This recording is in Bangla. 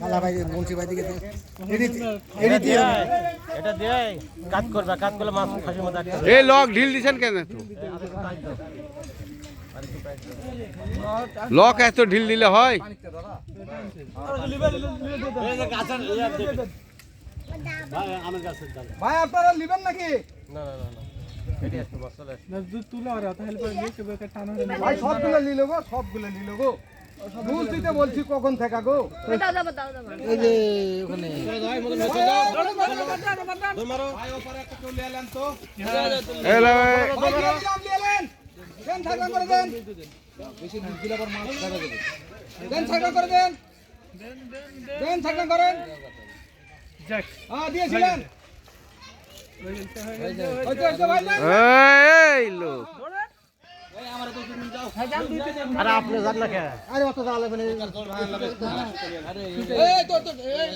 কালা ভাই দিকে এডিট এডিট এটা দিয়ে কাজ করবে কাজ করলে মাছ ফাঁসির মধ্যে এই লক ঢিল দিছেন কেন লক এত ঢিল দিলে হয়? ভাই আপনারা নেবেন নাকি? না না না একটু বস চলে ভাই সবগুলো নিল গো সবগুলো নিল গো বুঝ দিতে বলছি কখন থেকে গো? দাও দাও দাও দাও এই যে ওখানে। হ্যাঁ দিয়েছিলেন। আরে আপনি জান না কে আরে অত জ্বালা লাগবে না। এই তো, তো, এই,